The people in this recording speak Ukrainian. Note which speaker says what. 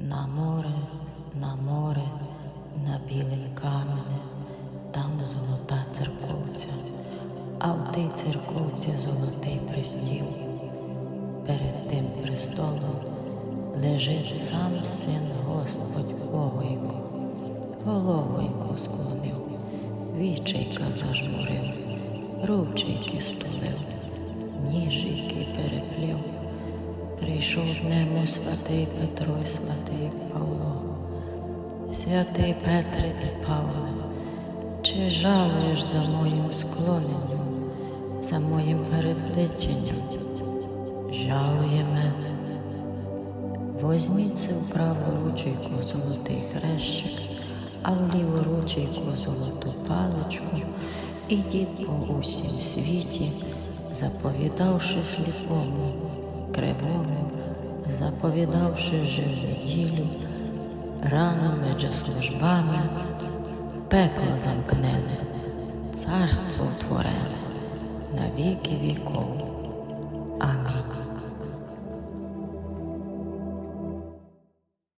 Speaker 1: На море, на море, на білим каменем, там золота церковця, а в тій церковці золотий престіл. Перед тим престолом лежить сам син Господь Богойко, головойко склонив, вічейка зажмурив, ручейки стулив, переплів. Прийшов нему святий Петро і святий Павло, святий Петре і Павле, чи жалуєш за моїм склоненням, за моїм переплетенням? Жалує мене. Возьміться в праву ручейку золотий хрещик, а в ліву ручейку золоту паличку, ідіть по усім світі, заповідавши сліпому, кривому, заповідавши вже неділю, рано меджа службами, пекло замкнене, царство утворене на віки віков. Амінь.